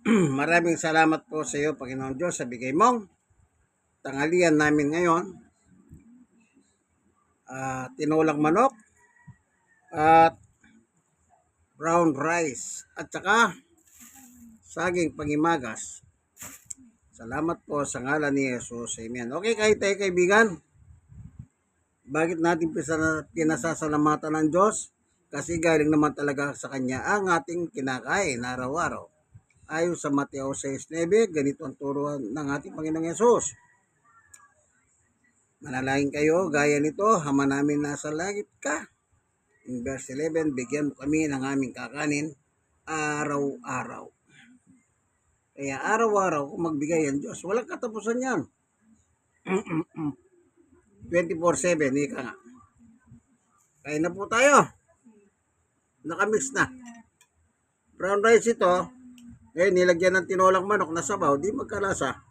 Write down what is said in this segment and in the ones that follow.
Maraming salamat po sa iyo, Panginoon Diyos, sa bigay mong tanghalian namin ngayon. Ah, tinulang manok at brown rice at saka saging pangimagas. Salamat po sa ngalan ni Jesus. Amen. Okay kayo tayo kaibigan. Bakit natin pinasasalamatan ng Diyos? Kasi galing naman talaga sa Kanya ang ating kinakain araw-araw. Ayon sa Mateo 6.9, ganito ang turuan ng ating Panginoong Yesus. Manalangin kayo, gaya nito, hama namin nasa langit ka. In verse 11, bigyan mo kami ng aming kakanin araw-araw. Kaya araw-araw, kung magbigay ang Diyos, walang katapusan yan. 24-7, ika nga. Kain na po tayo. Nakamix na. Brown rice ito, eh, nilagyan ng tinolang manok na sabaw, di magkalasa.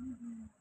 Mm-hmm.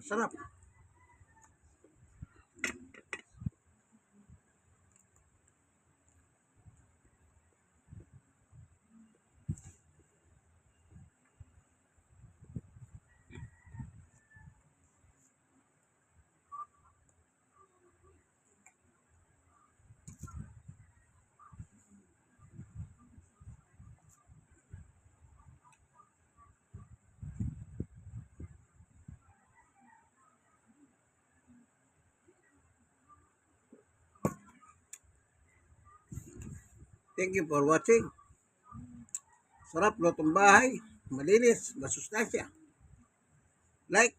Sarap. Thank you for watching. Sarap lutong bahay. Malinis. Masustansya. Like.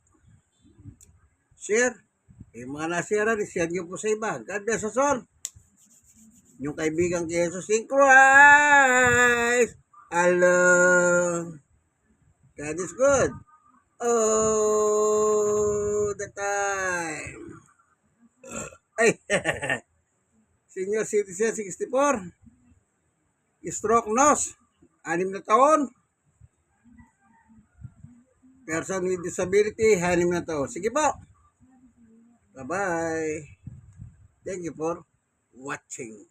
Share. Yung mga nasira, share nyo po sa iba. God bless us all. Yung kaibigan kay Jesus in Christ. Alone. God is good. Oh, the time. Ay, senior citizen 64. Stroke nose. Anim na taon. Person with disability, anim na taon. Sige po. Bye-bye. Thank you for watching.